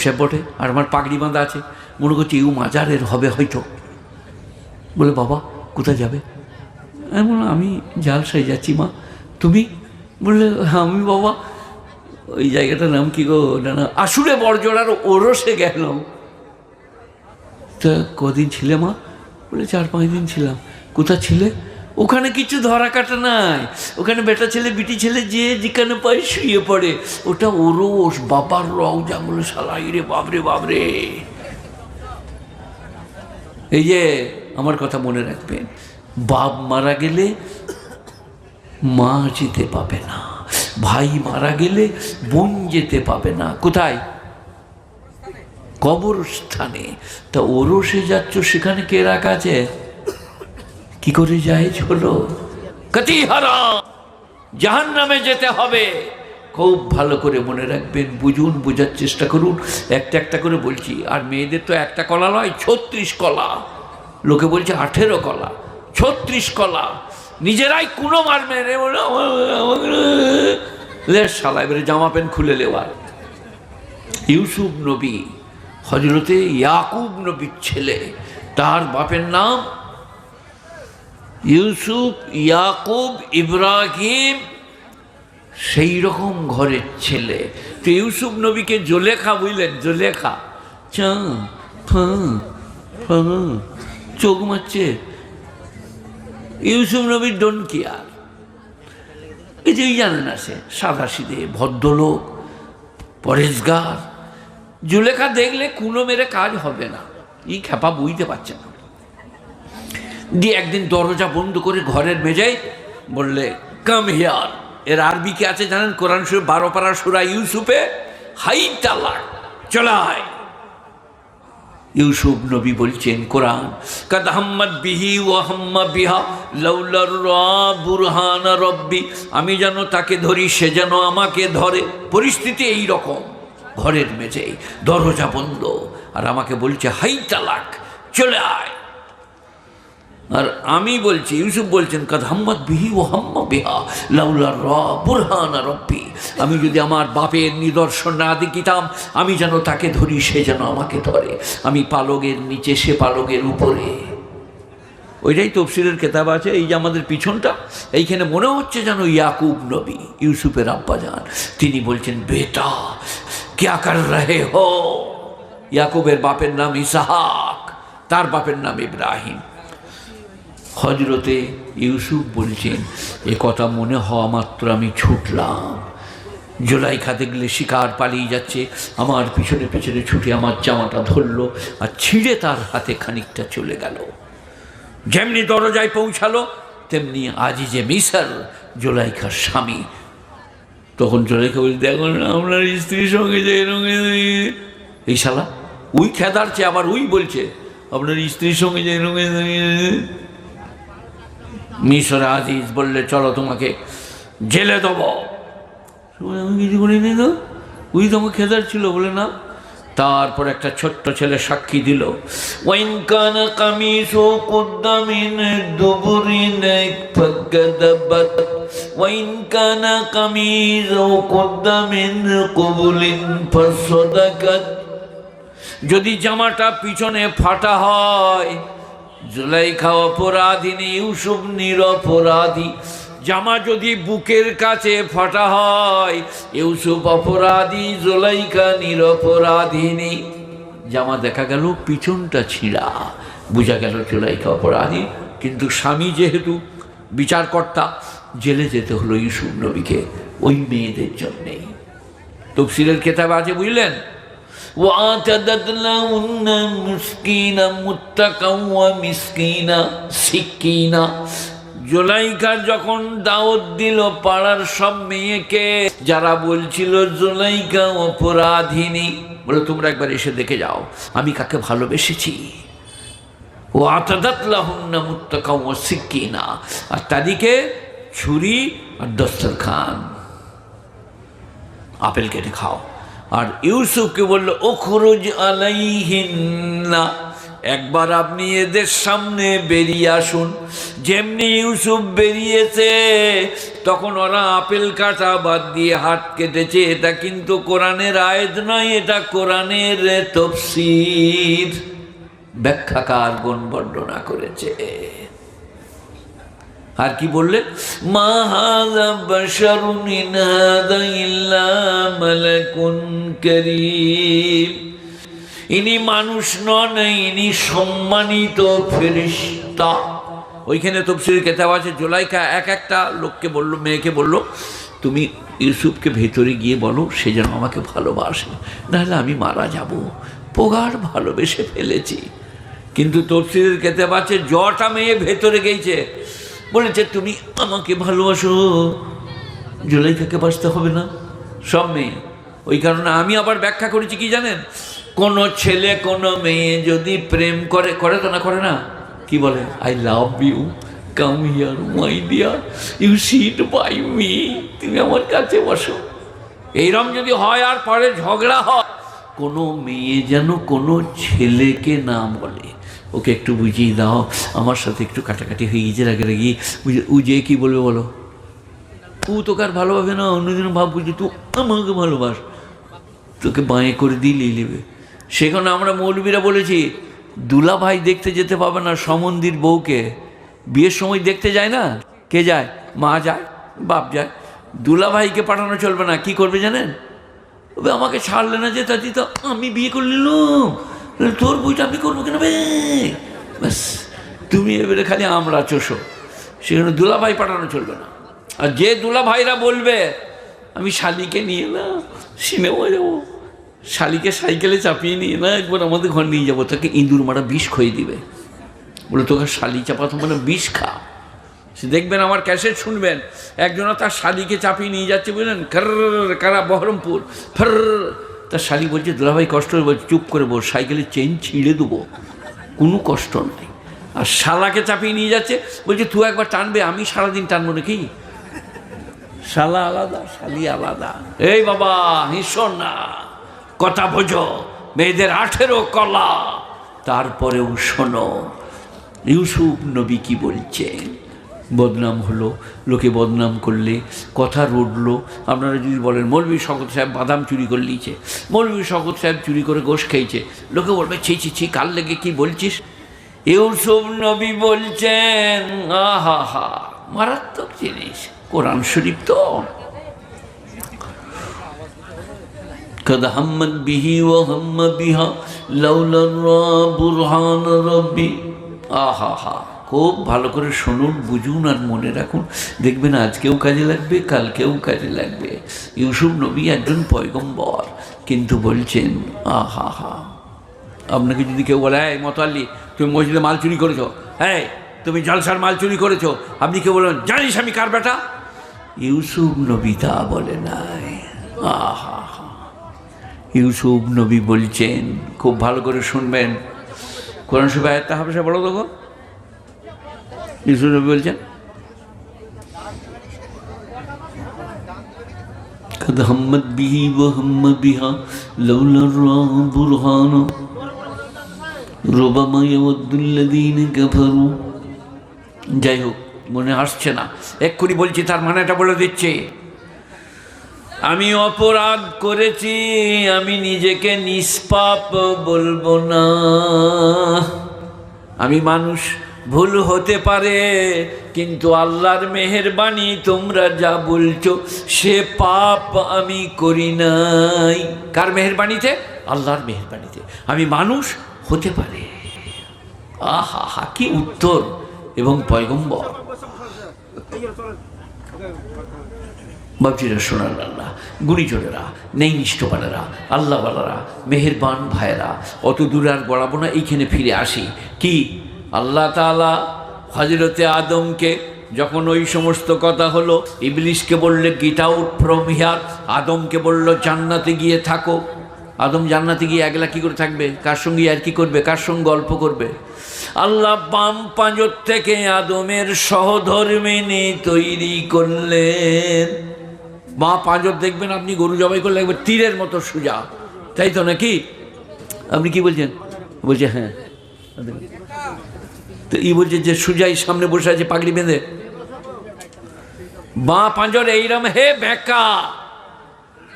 সাহেব বটে আর আমার পাগড়ি বাঁধা আছে। মনে করছি ইউ মাজারের হবে হয়তো। বলে বাবা কোথায় যাবে? আমি বললাম আমি যাচ্ছি মা। তুমি? বললে "হ্যাঁ, আমি বাবা। ওই জায়গাটার নাম কি গো? না আসুরে বরজোড়ার ওরসে গেলাম। তা কদিন ছিলে মা? বলে চার পাঁচ দিন ছিলাম। কোথা ছিলে? ওখানে কিছু ধরা কাটা নাই। ওখানে বেটা ছেলে, বিটি ছেলে যে যেখানে পায় শুয়ে পড়ে। ওটা ওরস, বাবার রং জাঙ্গলে সালাই রে বাবরে বাবরে এই যে, আমার কথা মনে রাখবেন বাপ মারা গেলে মা যেতে পাবে না। ভাই মারা গেলে বোন যেতে পাবে না। কোথায়? কবরস্থানে। তা ওরসে যাচ্ছ, সেখানে কে রাখা আছে? কি করে যায় হলো কতি হারা জাহান নামে যেতে হবে। খুব ভালো করে মনে রাখবেন বুঝুন বোঝার চেষ্টা করুন। একটা একটা করে বলছি আর মেয়েদের তো একটা কলা নয় ছত্রিশ কলা। লোকে বলছে আঠেরো কলা ছত্রিশ কলা। নিজেরাই কোনো মার মেরে বলে লে শালা এবারে জামা প্যান্ট খুলে নেওয়ার ইউসুফ নবী হজরতে ইয়াকুব নবীর ছেলে তার বাপের নাম ইউসুফ, ইয়াকুব, ইব্রাহিম, সেই রকম ঘরের ছেলে। তো ইউসুফ নবীকে জোলেখা বুঝলেন? জোলেখা। চোখ মারছে। ইউসুফ নবীর ডোন আর যে জানেন না সে সাদা সিধে ভদ্রলোক, পরেশগার। জুলেখা দেখলে কুনো মেরে কাজ হবে না। ই খেপা বুঝতে পারছে না। দিয়ে একদিন দরজা বন্ধ করে ঘরের মেজায় বললে কাম হিয়ার এর আরবি কে আছে জানেন? কোরআন শরীফ বারো পাড়া সুরা ইউসুফে, হাই তালাক চলায় ইউসুফ নবী বলছেন, কোরআন, কাদ হাম্মদ বিহি ও হাম্মা বিহা লাউলার রা বুরহান রব্বি, আমি যেন তাকে ধরি, সে যেন আমাকে ধরে। পরিস্থিতি এই রকম ঘরের মেঝে দরজা বন্ধ। আর আমাকে বলছে, হাই তালাক, চলে আয়। আর আমি বলছি, ইউসুফ বলছেন, কাদ হাম্মদ বিহি ও হাম্মা বিহা লাউলার রা বুরহান রব্বি। আমি যদি আমার বাপের নিদর্শন না দেখিতাম আমি যেন তাকে ধরি, সে যেন আমাকে ধরে। আমি পালকের নিচে, সে পালকের উপরে। ওইটাই তফসিলের কেতাব আছে, এই যে আমাদের পিছনটা, এইখানে মনে হচ্ছে যেন ইয়াকুব নবী, ইউসুফের আব্বা যান তিনি বলছেন, বেটা, ক্যা কর রহে হো? ইয়াকুবের বাপের নাম ইসাহাক, তার বাপের নাম ইব্রাহিম। হজরতে ইউসুফ বলছেন, এ কথা মনে হওয়া মাত্র আমি ছুটলাম। জোলাই খাতে গেলে শিকার পালিয়ে যাচ্ছে, আমার পিছনে পিছনে ছুটে আমার জামাটা ধরলো আর ছিঁড়ে তার হাতে খানিকটা চলে গেল। যেমনি দরজায় পৌঁছালো, তেমনি আজি যে মিসার জোলাইখার স্বামী। তখন জোলাইখা বলি দেখুন আপনার স্ত্রীর সঙ্গে যে এই শালা উই খেদারছে আবার উই বলছে, আপনার স্ত্রীর সঙ্গে যে মিশর আজিজ বললে, চলো তোমাকে জেলে দেবো। আমি কিছু করিনি তো। উই তো আমার খেদার ছিল, বলে না। তারপর একটা ছোট্ট ছেলে সাক্ষী দিল যদি জামাটা পিছনে ফাটা হয় জুলাইখা অপরাধিনী ইউসুফ নিরপরাধী জামা যদি বুকের কাছে ফাটা হয়, ইউসুফ অপরাধী, জুলাইখা নিরপরাধিনী জামা দেখা গেল পিছনটা ছিঁড়া, বোঝা গেল জুলাইখা অপরাধী। কিন্তু স্বামী যেহেতু বিচারকর্তা, জেলে যেতে হলো ইউসুফ নবীকে, ওই মেয়েদের জন্যেই। তফসিলের কেতাব আছে, বুঝলেন? وآتدت لهن مسكينا متقا ومسكينا سكينا জোলাইকা যখন দাওয়াত দিল পাড়ার সব মেয়েকে যারা বলছিল জোলাইকা অপরাধিনী বলে তোমরা একবার এসে দেখে যাও আমি কাকে ভালোবেসেছি ও আতাদাত লাহুন্না মুত্তাকা ও সিক্কিনা আর তাদিকে ছুরি আর দস্তরখান আপেল কেটে খাও আর ইউসুফকে বলল, ওখরুজ আলাইহিন্না। একবার আপনি এদের সামনে বেরিয়ে আসুন। যেমনি ইউসুফ বেরিয়েছে, তখন ওরা আপেল কাটা বাদ দিয়ে হাত কেটেছে। এটা কিন্তু কোরআনের আয়াত নয়, এটা কোরআনের তফসির। ব্যাখ্যাকার গণ বর্ণনা করেছে। আর কি বললে? ইন মানুষ নন, ইনি সম্মানিত ফেরেশতা ওইখানে তফসিলের কেতাব আছে, জোলাইকা এক একটা লোককে বলল, মেয়েকে বলল, তুমি ইউসুফকে ভেতরে গিয়ে বলো, সে যেন আমাকে ভালোবাসে, নাহলে আমি মারা যাব। পোগার ভালোবেসে ফেলেছি। কিন্তু তফসিলের কেতাব আছে, জটা মেয়ে ভেতরে গেছে বলেছে, তুমি আমাকে ভালোবাসো। জুলাইকাকে বাঁচতে হবে না। সব মেয়ে। ওই কারণে আমি আবার ব্যাখ্যা করেছি কি জানেন? কোনো ছেলে, কোনো মেয়ে যদি প্রেম করে করে তো না, করে না। কি বলে? I love you come here my dear you sit by me তুমি আমার কাছে বসো। এইরকম যদি হয় আর পরে ঝগড়া হয়, কোনো মেয়ে যেন কোনো ছেলেকে না বলে। ওকে একটু বুঝিয়ে দাও, আমার সাথে একটু কাটাকাটি হয়ে গিয়েছে রাগে রাগি। বুঝে ও যে কী বলবে বলো? ও তোকে আর ভালোভাবে না, অন্যদিন ভাববো যে তুই আমাকে ভালোবাস। তোকে বাঁয়ে করে দিলেই নেবে। সেখানে আমরা মৌলবীরা বলেছি, দুলা ভাই দেখতে যেতে পাবে না সমন্দির বউকে। বিয়ের সময় দেখতে যায় না? কে যায়? মা যায়, বাপ যায়। দুলা ভাইকে পাঠানো চলবে না, কি করবে জানেন? আমাকে ছাড়লে না যে তাতি তো আমি বিয়ে করে নিলাম। তোর বইটা আমি করব কেন বে? ব্যাস, তুমি এবারে খালি আমরা চোষো। সেখানে দুলা ভাই পাঠানো চলবে না। আর যে দুলা ভাইরা বলবে, আমি শালিকে নিয়ে না সিনেমা যাব। শালিকে সাইকেলে চাপিয়ে নিয়ে না, একবার আমাদের ঘর নিয়ে যাব। তাকে ইঁদুর মারা বিষ খয়ে দিবে। বলে, তোকে শালি চাপাতো মানে বিষ খা। সে দেখবেন আমার ক্যাসেট শুনবেন একজনা তার শালিকে চাপিয়ে নিয়ে যাচ্ছে, বুঝলেন? কার কারা? বহরমপুর। ফর তার শালি বলছে, দুলাভাই কষ্ট হবে চুপ করে বল সাইকেলের চেন ছিঁড়ে দেবো। কোনো কষ্ট নাই। আর শালাকে চাপিয়ে নিয়ে যাচ্ছে, বলছে, তুই একবার টানবে, আমি সারাদিন টানবো নাকি? শালা আলাদা, শালি আলাদা। এই বাবা হিসন না। কথা বোঝো, মেয়েদের আঠেরো কলা। তারপরেও শোনো, ইউসুফ নবী কি বলছেন? বদনাম হলো লোকে বদনাম করলে কথা রটলো আপনারা যদি বলেন মৌলবী শকত সাহেব বাদাম চুরি করে নিয়েছে মৌলবী শকত সাহেব চুরি করে গোশ খেয়েছে লোকে বলবে ছি ছি ছি কাল লেগে কি বলছিস ইউসুফ নবী বলছেন আহা হা মারাত্মক জিনিস কোরআন শরীফ তো قد همت به وهم بها لولا الرا برهان ربي আহা হা খুব ভালো করে শুনুন, বুঝুন আর মনে রাখুন। দেখবেন আজকেও কাজে লাগবে, কালকেও কাজে লাগবে। ইউসুফ নবী একজন পয়গম্বর, কিন্তু বলছেন, আহা, হা। আপনাকে যদি কেউ বলে, এই মতোয়াল্লি তুমি মসজিদে মাল চুরি করেছ? হ্যাঁ তুমি জলসার মাল চুরি করেছ? আপনি কেউ বলবেন জানিস আমি কার বেটা? ইউসুফ নবী তা বলে নাই। আহা ইউসুফ নবী বলছেন, খুব ভালো করে শুনবেন। কোরআন আয়াতটা হাফেসা বলো গো। ইউসুফ নবী বলছেন قد همت به وهم بها لولا الراه برهان ربما يود الذين كفروا যাই হোক মনে আসছে না এক্ষুনি বলছি তার মানেটা বলে দিচ্ছে আমি অপরাধ করেছি আমি নিজেকে নিষ্পাপ বলবো না আমি মানুষ ভুল হতে পারে, কিন্তু আল্লাহর মেহেরবানি তোমরা যা বলছো, সে পাপ আমি করি নাই। কার মেহেরবানিতে? আল্লাহর মেহেরবানিতে। আমি মানুষ হতে পারে। আহা হা কি উত্তর এবং পয়গম্বর। বাবজিরা সোনার আল্লাহ, গুণীজনেরা নেই নিষ্ঠবানেরা আল্লাহওয়ালারা, মেহেরবান ভাইয়েরা, অত দূর আর গড়াবো না, এইখানে ফিরে আসি। কি? আল্লাহ তালা হজরতে আদমকে যখন ওই সমস্ত কথা হলো, ইবলিশকে বললে গিট আউট ফ্রম হিয়ার আদমকে বলল, জান্নাতে গিয়ে থাকো। আদম জান্নাতে গিয়ে একলা কি করে থাকবে? কার সঙ্গে আর কি করবে? কার সঙ্গে গল্প করবে? আল্লাহ বাম পাঁজর থেকে আদমের সহধর্মিনী তৈরি করলেন। মা পাঁজর দেখবেন আপনি গরু জবাই করলে একবার তীরের মতো সোজা। তাই তো নাকি? আপনি কি বলছেন? বলছে হ্যাঁ। তো ই বলছে যে সুজাই সামনে বসে আছে, পাগড়ি বেঁধে। বাঁ পাঁজর এইরম, হে বেকা!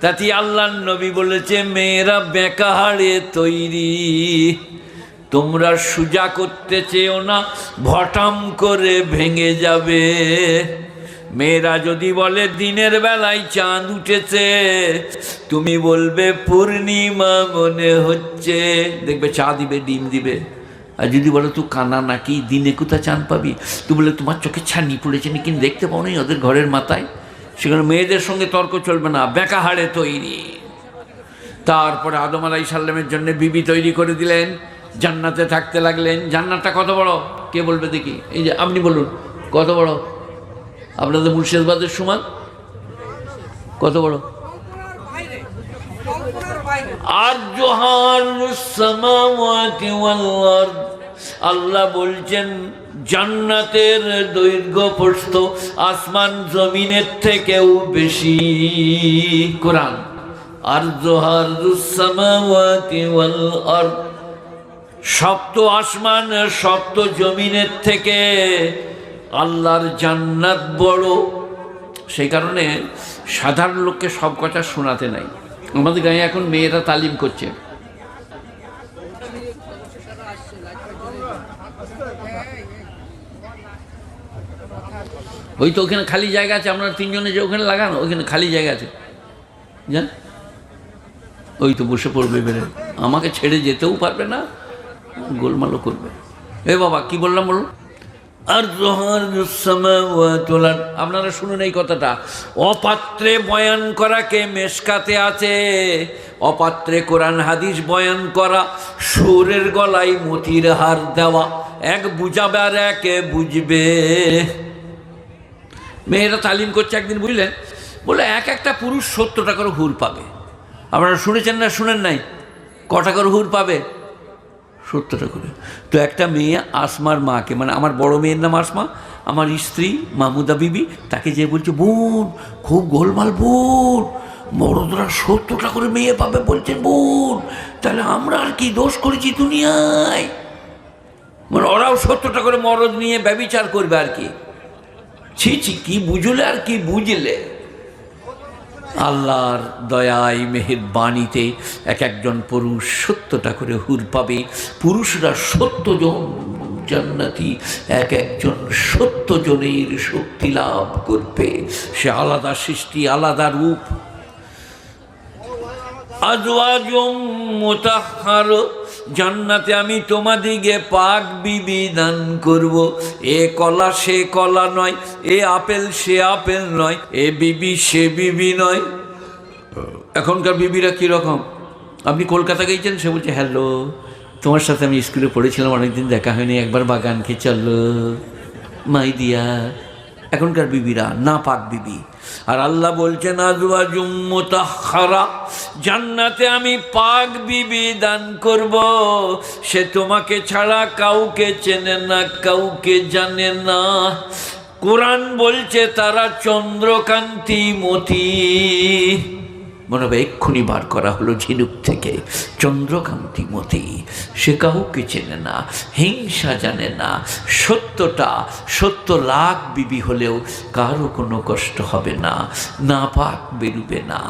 তাতে আল্লাহ নবী বলেছে, মেয়েরা বেকা হাড়ে তৈরি। তোমরা সুজা করতে চেও না, ভটাম করে ভেঙে যাবে। মেয়েরা যদি বলে, দিনের বেলায় চাঁদ উঠেছে। তুমি বলবে, পূর্ণিমা মনে হচ্ছে। দেখবে চা দিবে, ডিম দিবে। আর যদি বলো তুই কানা নাকি দিনে কোথায় চাঁদ পাবি? তুই বলে তোমার চোখে ছানি পড়েছে নাকি? দেখতে পাও নি ওদের ঘরের মাথায়। সেখানে মেয়েদের সঙ্গে তর্ক চলবে না বেকা হাড়ে তৈরি। তারপরে আদম আলাই সাল্লামের জন্য বিবি তৈরি করে দিলেন জান্নাতে থাকতে লাগলেন। জান্নাতটা কত বড়? কে বলবে দেখি? এই যে আপনি বলুন কত বড়? আপনাদের মুর্শিদাবাদের সমান? কত বড়? আর জোহার সামাওয়াতি ওয়াল আরদ। আল্লাহ বলছেন, জান্নাতের দৈর্ঘ্য প্রস্থ আসমান জমিনের থেকেও বেশি। কোরআন আর জোহার সপ্ত আসমান, সপ্ত জমিনের থেকে আল্লাহর জান্নাত বড়। সেই কারণে সাধারণ লোককে সব কথা শোনাতে নাই। আমাদের গায়ে এখন মেয়েরা তালিম করছে। ওই তো ওখানে খালি জায়গা আছে আপনার তিনজনে যে ওখানে লাগানো ওখানে খালি জায়গা আছে। জান? ওই তো বসে পড়বে বেড়ে আমাকে ছেড়ে যেতেও পারবে না, গোলমালও করবে। এ বাবা, কি বললাম বলুন? আর তোলার আপনারা শুনুন এই কথাটা। অপাত্রে বয়ান করাকে মেশকাতে আছে? অপাত্রে কোরআন হাদিস বয়ান করা, সুরের গলায় মতির হার দেওয়া, এক বুঝাবে আর একে বুঝবে। মেয়েরা তালিম করছে একদিন, বুঝলেন? বলে এক একটা পুরুষ সত্তর করে হুর পাবে। আপনারা শুনেছেন না শুনেন নাই? কটা করে হুর পাবে? সত্তরটা করে। তো একটা মেয়ে আসমার মাকে মানে আমার বড় মেয়ের নাম আসমা, আমার স্ত্রী মাহমুদা বিবি, তাকে যে বলছে, বোন, খুব গোলমাল বোন মরদরা সত্তরটা করে মেয়ে পাবে বলছেন বোন, তাহলে আমরা আর কি দোষ করেছি দুনিয়ায়? মানে ওরাও সত্তরটা করে মরদ নিয়ে ব্যবিচার করবে আর কি। ছি ছি, কি বুঝলে আর কি বুঝলে? আল্লাহর দয়ায় মেহের বাণীতে এক একজন পুরুষ সত্যটা করে হুর পাবে। পুরুষরা সত্যজন জান্নাতি, এক একজন সত্যজনের শক্তি লাভ করবে। সে আলাদা সৃষ্টি, আলাদা রূপ। আজওয়াজম মোতাহার জান্নাতে আমি তোমাদিকে পাক বিবি দান করব। এ কলা সে কলা নয়, এ আপেল সে আপেল নয়, এ বিবি সে বিবি নয়। এখনকার বিবিরা কীরকম আপনি কলকাতা গিয়েছেন সে বলছে, হ্যালো, তোমার সাথে আমি স্কুলে পড়েছিলাম, অনেকদিন দেখা হয়নি। একবার বাগানকে চলল মাই দিয়া। এখনকার বিবিরা, না পাক বিবি। আর আল্লাহ বলছেন আজুয়া আজওয়াজুম্মতাহারা জান্নাতে আমি পাক বিবি দান করব। সে তোমাকে ছাড়া কাউকে চেনে না, কাউকে জানে না। কোরআন বলছে, তারা চন্দ্রকান্তি মতি। মনে হবে এক্ষুনি বার করা হলো ঝিনুক থেকে। চন্দ্রকান্তি মতি, সে কাউকে চেনে না, হিংসা জানে না। সত্যটা, সত্য লাখ বিবি হলেও কারও কোনো কষ্ট হবে না। না পাক বেরুবে না।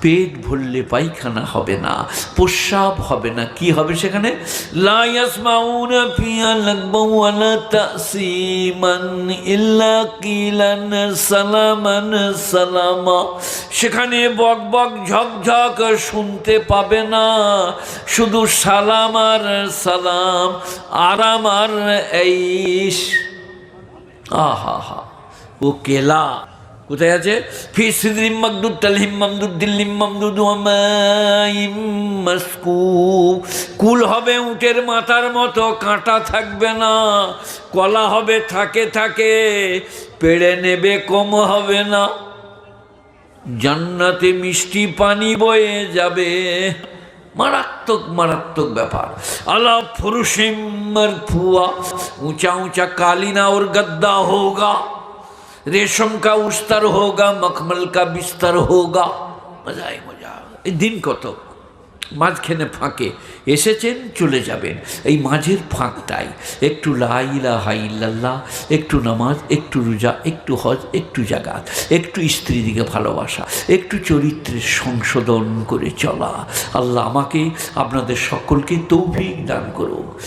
পেট ভরলে পায়খানা হবে না। প্রস্রাব হবে না। কি হবে সেখানে? সেখানে বক বক ঝকঝক শুনতে পাবে না। শুধু সালাম আর সালাম, আরাম আর এইস আহা হা, ও কেলা। কোথায় আছে? ফি সিদরিম মাকদুদ তালহিম মামদুদ দিল্লিম মামদুদ কুল হবে উটের মাথার মতো, কাঁটা থাকবে না। কলা হবে থাকে থাকে, পেড়ে নেবে, কম হবে না। জান্নাতে মিষ্টি পানি বয়ে যাবে মারাত্মক মারাত্মক ব্যাপার আলা ফুরুষিম ফুয়া ऊंचा ऊंचा कालीना और गद्दा होगा रेशम का उस्तर होगा मखमल का बिस्तर होगा मजा है मजा এই দিন কত মাঝখানে ফাঁকে এসেছেন, চলে যাবেন। এই মাঝের ফাঁকটাই একটু লাইলা হাইল্লাল্লাহ একটু নামাজ, একটু রোজা, একটু হজ, একটু জাগাত একটু স্ত্রীদিকে ভালোবাসা, একটু চরিত্রের সংশোধন করে চলা। আল্লাহ আমাকে, আপনাদের সকলকে তৌফিক দান করুক।